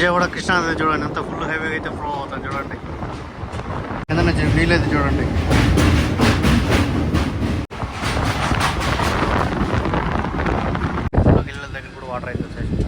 విజయవాడ కృష్ణానది చూడండి ఎంత ఫుల్ హైవే అయితే ఫ్లో అవుతుంది చూడండి. ఏదైనా అయితే చూడండి. ఇళ్ళ దగ్గర కూడా వాటర్ అయితే వచ్చేసింది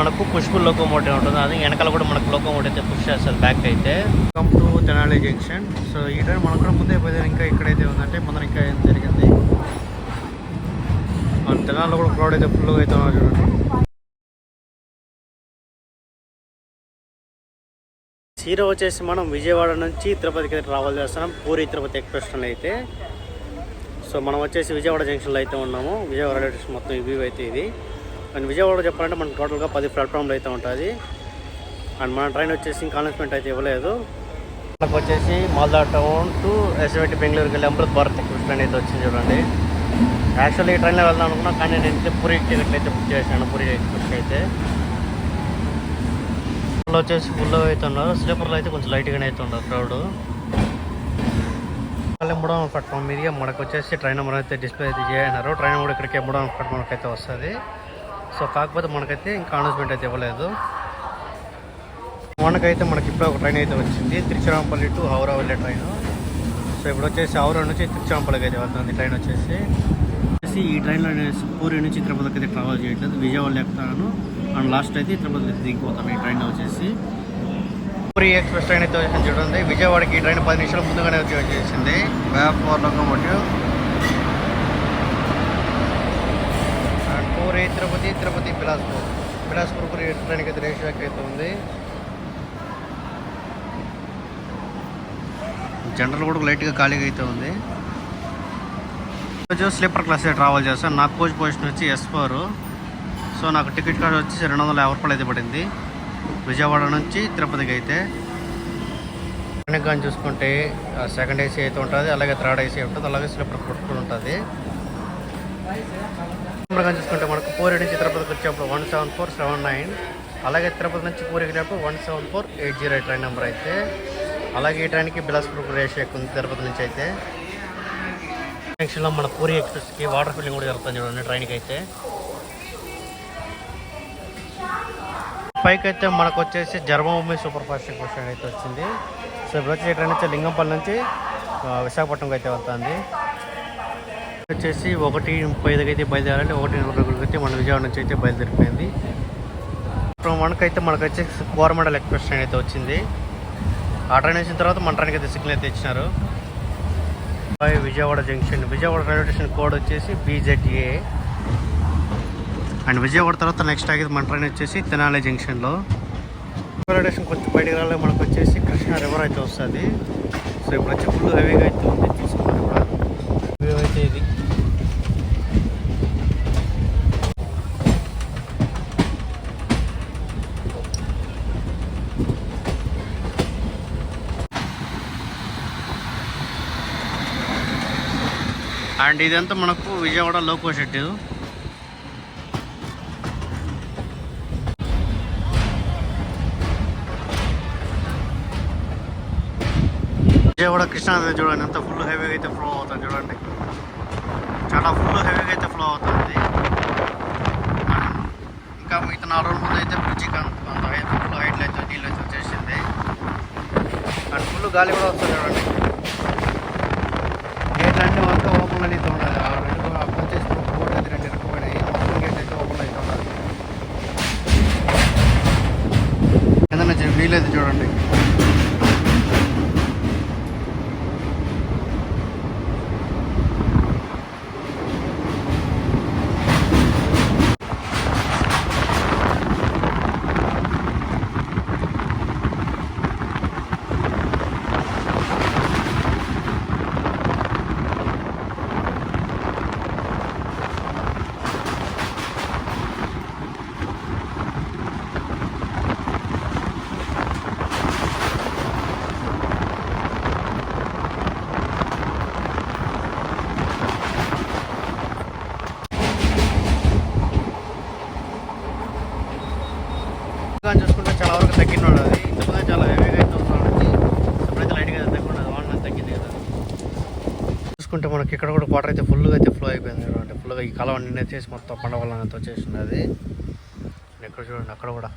మనకు పుష్పుల్ లోకోమోటివ్ ఉంటుంది. అది వెనకాల కూడా మనకు లోకోమోటివ్ అయితే పుష్ చేస్తారు బ్యాక్ అయితే. Come to Tenali junction so ఈ టైం మనకు కూడా ముందే పోయింది ఇంకా ఇక్కడైతే ఉందంటే ముందర ఇంకా ఏం జరిగింది? మన తెలంగాణలో కూడా క్రౌడ్ అయితే ఫుల్గా అయితే ఉన్నారు చూడండి. చీర వచ్చేసి మనం విజయవాడ నుంచి తిరుపతికి అయితే ట్రావెల్ చేస్తున్నాం. పూరి తిరుపతి ఎక్స్ప్రెస్లో అయితే. సో మనం వచ్చేసి విజయవాడ జంక్షన్లో అయితే ఉన్నాము. విజయవాడ రైల్వే స్టేషన్ మొత్తం ఇవి అయితే ఇది. అండ్ విజయవాడ చెప్పాలంటే మనకు టోటల్గా పది ప్లాట్ఫామ్లు అయితే ఉంటుంది అండ్ మన ట్రైన్ వచ్చేసి ఇంకా అనౌన్స్మెంట్ అయితే ఇవ్వలేదు. మనకు వచ్చేసి మాల్దా టౌన్ టు ఎస్ఎంటి బెంగళూరుకి వెళ్ళి అమృత్ భారత్ ఎక్స్ప్రెస్ ట్రైన్ అయితే వచ్చింది చూడండి. యాక్చువల్లీ ఈ ట్రైన్లో వెళ్దాం అనుకున్నా కానీ నేను అయితే పూరి టికెట్లు అయితే బుక్ చేశాను పూరి టికెట్ అయితే వచ్చేసి ఫుల్ అయితే ఉన్నారు. స్లీపర్లో అయితే కొంచెం లైట్గానే అయితే ఉన్నారు క్రౌడ్ మళ్ళీ మూడో ప్లాట్ఫామ్ మీద మనకు వచ్చేసి ట్రైన్ నెంబర్ అయితే డిస్ప్లే అయితే చేయన్నారు ట్రైన్ కూడా ఇక్కడికి మూడో ప్లాట్ఫామ్కి అయితే వస్తుంది. సో కాకపోతే మనకైతే ఇంకా అనౌన్స్మెంట్ అయితే ఇవ్వలేదు. మనకైతే మనకి ఇప్పుడు ఒక ట్రైన్ అయితే వచ్చింది. తిరుచిరాంపల్లి టు హౌరా వెళ్ళే ట్రైన్. సో ఇప్పుడు వచ్చేసి హౌరా నుంచి తిరుచిరాంపల్లికి అయితే వెళ్తుంది ట్రైన్ వచ్చేసి. వచ్చేసి ఈ ట్రైన్లో నేను పూరి నుంచి తిరుపతికి అయితే ట్రావెల్ చేయట్లేదు. విజయవాడ ఎక్కుతాను. అండ్ లాస్ట్ అయితే తిరుపతికి అయితే దిగిపోతాను ఈ ట్రైన్లో వచ్చేసి. పూరి ఎక్స్ప్రెస్ ట్రైన్ అయితే వచ్చింది చూడండి. విజయవాడకి ఈ ట్రైన్ పది నిమిషాలు ముందుగానే వచ్చి వచ్చేసింది. వ్యాప్ four locomotive and Puri Tirupati Tirupati Bilaspur. Bilaspur Puri ట్రైన్కి అయితే రేష్ అయితే ఉంది. జనరల్ కూడా లైట్గా ఖాళీగా అయితే ఉంది. రోజు స్లీపర్ క్లాస్ ట్రావెల్ చేస్తాను. నాకు కోచ్ పొజిషన్ వచ్చి ఎస్ ఫోర్ సో నాకు టికెట్ కార్డు వచ్చి రెండు వందల యాభై రూపాయలు అయితే పడింది. విజయవాడ నుంచి తిరుపతికి అయితే. వెనక కానీ చూసుకుంటే సెకండ్ ఏసీ అయితే ఉంటుంది అలాగే థర్డ్ ఏసీ ఉంటుంది అలాగే స్లీపర్ కూడా ఉంటుంది. కానీ చూసుకుంటే మనకు పూరి నుంచి తిరుపతికి వచ్చేప్పుడు one seven four seven nine అలాగే తిరుపతి నుంచి పూరికి వెళ్ళేప్పుడు one seven four eight zero train number అయితే. అలాగే ఈ ట్రైన్కి బిలాస్పూర్ రేష్ ఎక్కువ తిరుపతి నుంచి అయితే. జంక్షన్లో మన పూరి ఎక్స్ప్రెస్కి వాటర్ ఫిల్లింగ్ కూడా జరుగుతుంది చూడండి ట్రైన్కి అయితే పైకి అయితే మనకు వచ్చేసి జర్మభూమి సూపర్ ఫాస్ట్ ఎక్స్ప్రెస్ అయితే వచ్చింది. సో ఇప్పుడు వచ్చి ట్రైన్ వచ్చి లింగంపల్లి నుంచి విశాఖపట్నంకి అయితే వెళ్తుంది. వచ్చేసి ఒకటి ముప్పై ఐదుకి అయితే బయలుదేరాలి ఒకటి నలభై అయితే మన విజయవాడ నుంచి అయితే బయలుదేరిపోయింది. ఇప్పుడు మనకైతే మనకు వచ్చేసి కోరమండల్ ఎక్స్ప్రెస్ ట్రైన్ అయితే వచ్చింది. ఆ ట్రైన్ తర్వాత మన ట్రైన్కి అయితే సిగ్నల్ అయితే ఇచ్చినారు. Vijayawada junction. Vijayawada railway station code వచ్చేసి బీజెడ్ఏ అండ్ విజయవాడ తర్వాత నెక్స్ట్ ఆగేది మన ట్రైన్ వచ్చేసి తెనాలి జంక్షన్లో. రైల్వే స్టేషన్ కొంచెం బయటికి రాలే మనకు వచ్చేసి కృష్ణా రివర్ అయితే వస్తుంది. సో ఇప్పుడు వచ్చి ఫుల్ హెవీగా అయితే ఉంది చూసుకున్నారు కూడా వ్యూ అయితే ఇది అండ్ ఇదంతా మనకు విజయవాడ లోకో షెడ్ విజయవాడ కృష్ణా చూడండి ఎంత ఫుల్ హైవేగా అయితే ఫ్లో అవుతుంది చూడండి. చాలా ఫుల్ హైవేగా అయితే ఫ్లో అవుతుంది. ఇంకా మిగతా నాలుగు రోజుల ముందు అయితే బ్రిడ్జికి అంత హైట్ ఫుల్ హైట్లు అయితే నీళ్ళు అయితే వచ్చేసింది. అండ్ ఫుల్ గాలి కూడా వస్తుంది చూడండి గేట్లు అన్నీ అంతా ఓపెన్ అయితే ఉండాలి ఆ రెండు అప్పుడు వచ్చేసి బోర్డు అయితే రెండు ఇరుక్కుపోయినాయి మొత్తం గేట్ అయితే ఓపెన్ అయితే ఉండాలి. ఏదైనా వీలైతే చూడండి కానీ చూసుకుంటే చాలా వరకు తగ్గినాడు అది ఇంతకుముందు చాలా హెవీగా అయితే వస్తున్నాడు ఇప్పుడైతే లైట్గా తగ్గినది వాడిన తగ్గింది కదా చూసుకుంటే మనకి ఇక్కడ కూడా వాటర్ అయితే ఫుల్గా అయితే ఫ్లో అయిపోయింది అంటే ఫుల్గా ఈ కాలం నిన్న చేసి మొత్తం పండగ అంతా వచ్చేసింది ఎక్కడ చూడండి అక్కడ కూడా.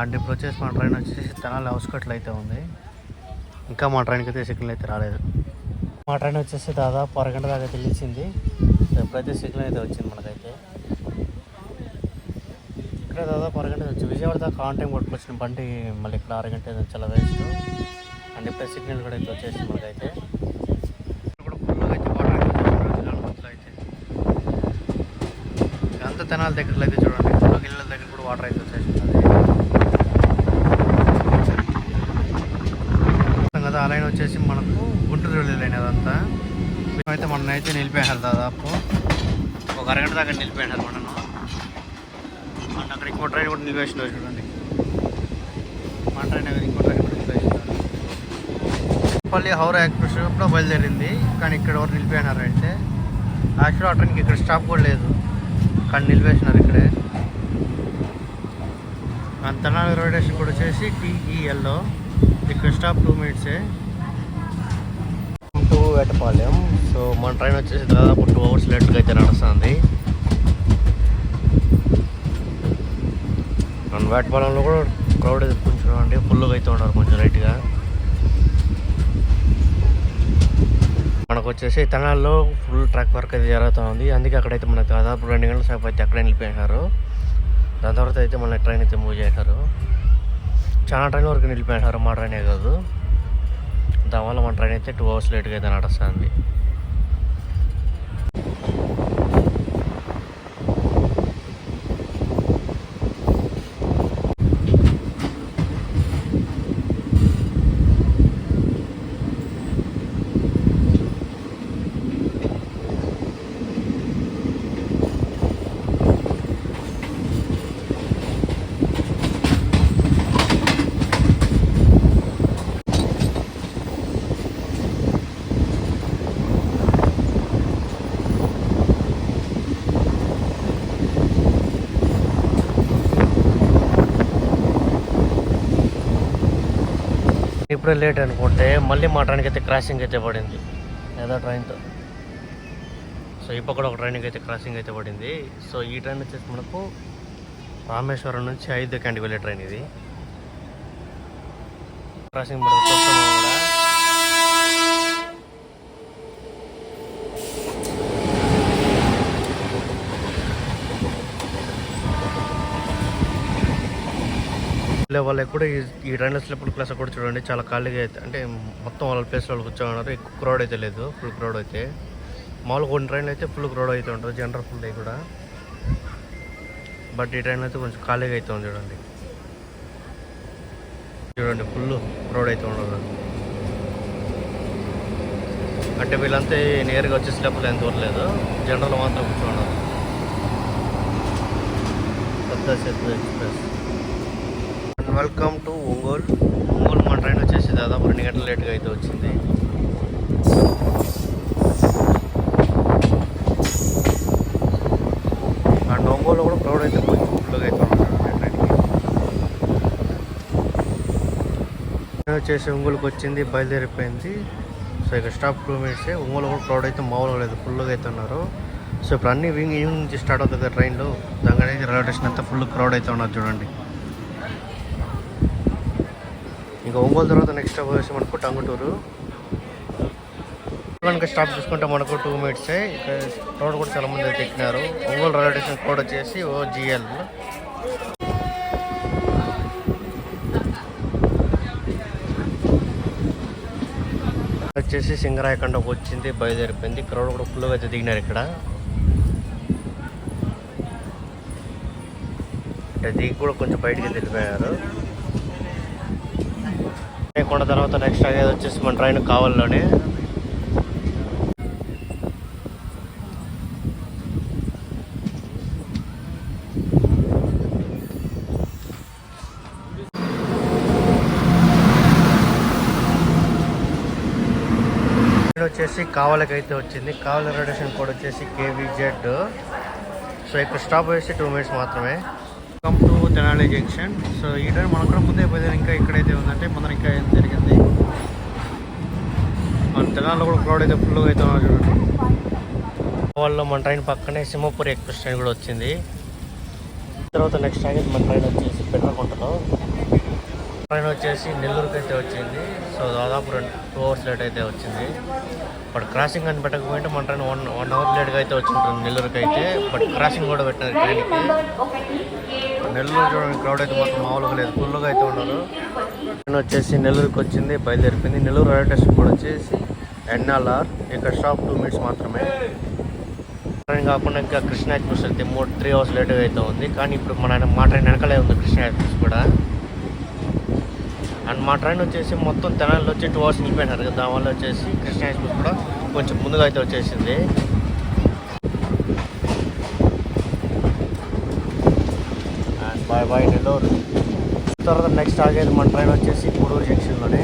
అండ్ ఇప్పుడు వచ్చేసి మా ట్రైన్ వచ్చేసి తెనాలి హౌస్కట్లు అయితే ఉంది. ఇంకా మా ట్రైన్కి అయితే సిగ్నల్ అయితే రాలేదు. మా ట్రైన్ వచ్చేసి దాదాపు అరగంట దాకా తెలిసింది ఎప్పుడైతే సిగ్నల్ అయితే వచ్చింది మనకైతే. ఇక్కడ దాదాపు అరగంట వచ్చి విజయవాడ దాకా ఆన్ టైం కొట్టుకొచ్చిన బండి మళ్ళీ ఇక్కడ అరగంట అయితే చాలా వేస్ట్ అండ్ ఇప్పుడే సిగ్నల్ కూడా అయితే వచ్చేసింది మనకైతే ఇక్కడ కూడా ఫుల్గా అయితే వాటర్ అయితే వచ్చేస్తున్నారు జనాల మధ్యలో అయితే అంత తెనాల దగ్గరలో అయితే చూడండి. ఫుల్గా ఇళ్ళ దగ్గర కూడా వాటర్ అయితే వచ్చేసింది కదా ఆ లైన్ వచ్చేసి మనకు గుంటూరు వెళ్ళే లైన్ అదంతా. మేమైతే మొన్న అయితే నిలిపేయాలి దాదాపు. ఒక అరగంట దాకా నిలిపేయాలి మనను. అండ్ అక్కడ ఇంకో ట్రైన్ కూడా నిలిపేసిన చూడండి. మన ట్రైన్ ఇంకో ట్రైన్ కూడా నిలిపేసినారు పల్లి హౌరా ఎక్స్ప్రెస్ కూడా బయలుదేరింది. కానీ ఇక్కడ ఎవరు నిలిపేసినారు అయితే యాక్చువల్ ఆ ట్రైన్కి ఇక్కడ స్టాప్ కూడా లేదు. కానీ నిలిపేసినారు ఇక్కడే. అండ్ తెనాలి రైల్వే స్టేషన్ కూడా వచ్చేసి టీఈఎల్లో ఇక్కడ స్టాప్ టూ మినిట్సే. టూ వేటపాలెం సో మన ట్రైన్ వచ్చేసి దాదాపు టూ అవర్స్ లేట్గా అయితే నడుస్తుంది. మన వేటపాలెంలో కూడా క్రౌడ్ అయితే కొంచెం అండి ఫుల్గా అయితే ఉన్నారు కొంచెం లైట్గా మనకు వచ్చేసి తెనాల్లో ఫుల్ ట్రాక్ వర్క్ అయితే జరుగుతూ ఉంది అందుకే అక్కడైతే మనకు దాదాపు రెండు గంటల సేపు అయితే అక్కడే నిలిపేశారు. దాని తర్వాత అయితే మన ట్రైన్ అయితే మూవ్ చేశారు. చాలా ట్రైన్ వరకు నిలిపేశారు. మా ట్రైనే కాదు. దానివల్ల మన ట్రైన్ అయితే టూ అవర్స్ లేట్గా అయితే నడుస్తుంది. ఇప్పుడే లేట్ అనుకుంటే మళ్ళీ మా ట్రైన్కి అయితే క్రాసింగ్ అయితే పడింది. ఏదో ట్రైన్తో సో ఇప్పుడు కూడా ఒక ట్రైన్కి అయితే క్రాసింగ్ అయితే పడింది. సో ఈ ట్రైన్ వచ్చేసి మనకు రామేశ్వరం నుంచి ఐదు క్యాండికి వెళ్ళే ట్రైన్ ఇది. క్రాసింగ్ పడుతుంది చూస్తాము వాళ్ళకి కూడా ఈ ట్రైన్లో స్లీపర్ క్లాస్ కూడా చూడండి. చాలా ఖాళీగా అయితే అంటే మొత్తం వాళ్ళ ప్లేస్ వాళ్ళు కూర్చోమన్నారు. ఎక్కువ క్రౌడ్ అయితే లేదు. ఫుల్ క్రౌడ్ అయితే. మామూలుగా కొన్ని ట్రైన్లు అయితే ఫుల్ క్రౌడ్ అయితే ఉంటుంది జనరల్ ఫుల్ అయి కూడా. బట్ ఈ ట్రైన్లో అయితే కొంచెం ఖాళీగా అయితే ఉంది చూడండి. చూడండి ఫుల్ క్రౌడ్ అయితే ఉండదు. అంటే వీళ్ళంతా నేరుగా వచ్చే స్లీపర్లు ఎంత దూరలేదు జనరల్ మాత్రం కూర్చోండి పెద్ద express welcome to Ongole Ongole మన ట్రైన్ వచ్చేసి దాదాపు రెండు గంటల లేట్గా అయితే వచ్చింది. అండ్ ఒంగోలు కూడా క్రౌడ్ అయితే కొంచెం ఫుల్గా అయితే ఉంటుంది ట్రైన్కి ట్రైన్ వచ్చేసి ఒంగోలుకి వచ్చింది బయలుదేరిపోయింది. సో ఇక స్టాప్ టూ మినిట్సే ఒంగోలు కూడా క్రౌడ్ అయితే మామూలుగా లేదు ఫుల్గా అయితే ఉన్నారు. సో ఇప్పుడు అన్ని ఈవినింగ్ ఈవినింగ్ నుంచి స్టార్ట్ అవుతుంది కదా ట్రైన్లు దాని రైల్వే స్టేషన్ అంతా ఫుల్ క్రౌడ్ అయితే ఉన్నారు చూడండి. ఇంకా ఒంగోలు తర్వాత నెక్స్ట్ స్టాప్ వచ్చి మనకు టంగుటూరు. కనుక స్టాప్ చూసుకుంటే మనకు టూ మినిట్సే రోడ్ కూడా చాలా మంది అయితే ఎక్కినారు. ఒంగోలు రైల్వే స్టేషన్ కోడ్ వచ్చేసి ఓజిఎల్ వచ్చేసి సింగరాయకొండకు వచ్చింది బయలుదేరిపోయింది. క్రౌడ్ కూడా ఫుల్గా అయితే దిగినారు ఇక్కడ. అంటే దిగి కూడా కొంచెం బయటికి వెళ్ళిపోయారు. లేకుండా తర్వాత నెక్స్ట్ అనేది వచ్చేసి మన ట్రైన్ కావాలని వచ్చేసి కావాలకి అయితే వచ్చింది. కావాలి రేడియేషన్ కోడ్ వచ్చేసి కేవీజెడ్ సో ఇక్కడ స్టాప్ వచ్చేసి టూ మినిట్స్ మాత్రమే. Come to Tenali junction so ఈ ట్రైన్ మనకు కూడా ముందే పోతే ఇంకా ఇక్కడైతే ఉందంటే ముందర ఇంకా ఏం జరిగింది? మన తెనాలిలో కూడా క్రౌడ్ అయితే ఫుల్గా అయితే చూడండి. వాళ్ళలో మన ట్రైన్ పక్కనే సింహపురి ఎక్స్ప్రెస్ ట్రైన్ కూడా వచ్చింది. తర్వాత నెక్స్ట్ ట్రైన్ మన ట్రైన్ వచ్చేసి పెట్రకుంటలో ట్రైన్ వచ్చేసి నెల్లూరుకి అయితే వచ్చింది. సో దాదాపు రెండు టూ అవర్స్ లేట్ అయితే వచ్చింది. బట్ క్రాసింగ్ అని పెట్టకపోయింటే మన ట్రైన్ వన్ వన్ అవర్ లేట్గా అయితే వచ్చింటుంది నెల్లూరుకి అయితే. బట్ క్రాసింగ్ కూడా పెట్టారు ట్రైన్కి. నెల్లూరు చూడడానికి క్రౌడ్ అయితే మొత్తం మామూలుగా లేదు. ఫుల్గా అయితే ఉన్నారు. ట్రైన్ వచ్చేసి నెల్లూరుకి వచ్చింది బయలుదేరిపోయింది. నెల్లూరు రైల్వే స్టేషన్ కూడా వచ్చేసి ఎన్ఎల్ఆర్ ఇక్కడ స్టాప్ టూ మినిట్స్ మాత్రమే. ట్రైన్ కాకుండా ఇంకా కృష్ణా ఎక్స్ప్రెస్ అయితే మూడు త్రీ అవర్స్ లేట్గా అయితే ఉంది. కానీ ఇప్పుడు మన మా ట్రైన్ వెనకాలే ఉంది కృష్ణా ఎక్స్ప్రెస్ కూడా. అండ్ మా ట్రైన్ వచ్చేసి మొత్తం తెనాలి వచ్చి టూ అవర్స్ నిలిపోయినారు కదా దానివల్ల వచ్చేసి కృష్ణా ఎక్స్ప్రెస్ కూడా కొంచెం ముందుగా అయితే వచ్చేసింది. And bye bye Nellore. తర్వాత నెక్స్ట్ ఆగేది మన ట్రైన్ వచ్చేసి Gudur జంక్షన్లోనే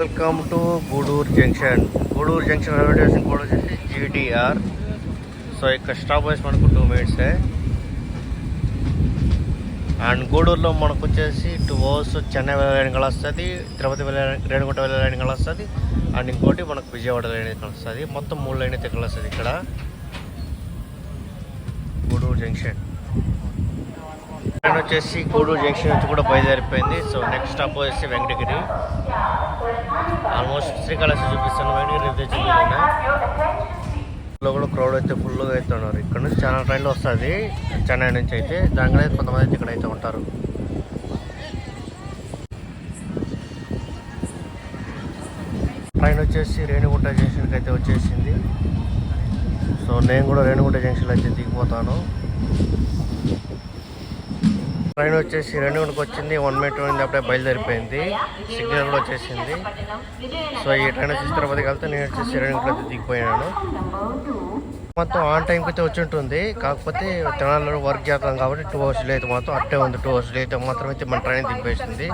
welcome to Gudur junction Gudur junction railway station కూడా వచ్చేసి జీటీఆర్ సో ఇక్కడ స్టాప్ వేసి మనకు టూ మినిట్సే అండ్ గూడూరులో మనకు వచ్చేసి టూ అవర్స్ చెన్నై వెళ్ళడానికి వస్తుంది తిరుపతి వెళ్ళడానికి రేణుగుంట వెళ్ళడానికి వస్తుంది అండ్ ఇంకోటి మనకు విజయవాడ వెళ్ళడానికి వస్తుంది మొత్తం మూడు లైన్ అయితే వస్తుంది ఇక్కడ. గూడూరు జంక్షన్. ట్రైన్ వచ్చేసి గూడూరు జంక్షన్ నుంచి కూడా బయలుదేరిపోయింది. సో నెక్స్ట్ స్టాప్ వచ్చేసి వెంకటగిరి. ఆల్మోస్ట్ శ్రీకాళహస్తి చూపిస్తాను వెంకటగిరి రైల్వే లో కూడా క్రౌడ్ అయితే ఫుల్గా అయితే ఉన్నారు. ఇక్కడ నుంచి చాలా ట్రైన్లు వస్తుంది చెన్నై నుంచి అయితే. దానిలో అయితే కొంతమంది అయితే ఇక్కడ అయితే ఉంటారు. ట్రైన్ వచ్చేసి రేణిగుంట జంక్షన్కి అయితే వచ్చేసింది. సో నేను కూడా రేణిగుంట జంక్షన్లో అయితే దిగిపోతాను. ట్రైన్ వచ్చేసి రేణిగుంటకు వచ్చింది వన్ మినిట్ ఉంది అప్పుడే బయలుదేరిపోయింది. సిగ్నల్ కూడా వచ్చేసింది. సో ఈ ట్రైన్ వచ్చేసి తిరుపతికి వెళ్తే నేను వచ్చేసి రెండు అయితే దిగిపోయాను. మొత్తం ఆన్ టైంకి అయితే వచ్చి ఉంటుంది. కాకపోతే తెలంగాణలో వర్క్ చేస్తాం కాబట్టి టూ అవర్స్ అయితే మాత్రం అట్టే ఉంది. టూ అవర్స్ అయితే మాత్రం అయితే మన ట్రైన్ దిగిపోయింది